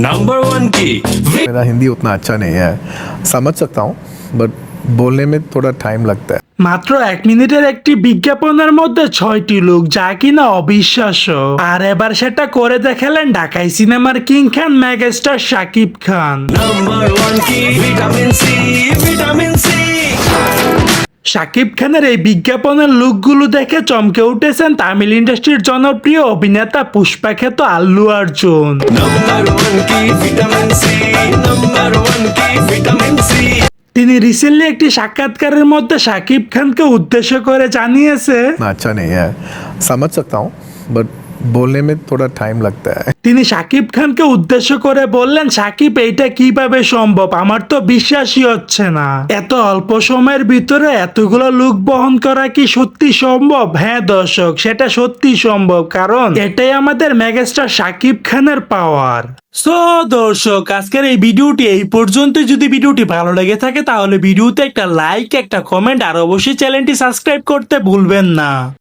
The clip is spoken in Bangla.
नंबर वन की मेरा हिंदी उतना अच्छा नहीं है समझ सकता हूँ बट बोलने में थोड़ा टाइम लगता है মাত্র এক মিনিটের একটি বিজ্ঞাপনের মধ্যে ছয়টি লোক যা কিনা অবিশ্বাস্য আর এবার সেটা করে দেখালেন ঢাকাই সিনেমার king Khan megastar Shakib Khan number one की vitamin C vitamin C Shakib খানের এই বিজ্ঞাপনের লুকগুলো দেখে চমকে উঠেছেন তামিল ইন্ডাস্ট্রির জনপ্রিয় অভিনেতা পুষ্পাখ্যাত আল্লু অর্জুন রিসেন্টলি একটি সাক্ষাৎকারের মধ্যে সাকিব খানকে উদ্দেশ্য করে জানিয়েছে। আচ্ছা নেই সমঝ সকতা হুম বাট बोलने में थोड़ा टाइम लगता है তিনি শাকিব খানকে উদ্দেশ্য করে বললেন শাকিব এইটা কিভাবে সম্ভব আমার তো বিশ্বাসই হচ্ছে না এত অল্প সময়ের ভিতরে এতগুলো লুক বহন করা কি সত্যি সম্ভব হ্যাঁ দর্শক সেটা সত্যি সম্ভব কারণ এটাই আমাদের মেগাস্টার শাকিব খানের পাওয়ার সো দর্শক আজকের এই ভিডিওটি এই পর্যন্ত যদি ভিডিওটি ভালো লেগে থাকে তাহলে ভিডিওতে একটা লাইক একটা কমেন্ট আর অবশ্যই চ্যানেলটি সাবস্ক্রাইব করতে ভুলবেন না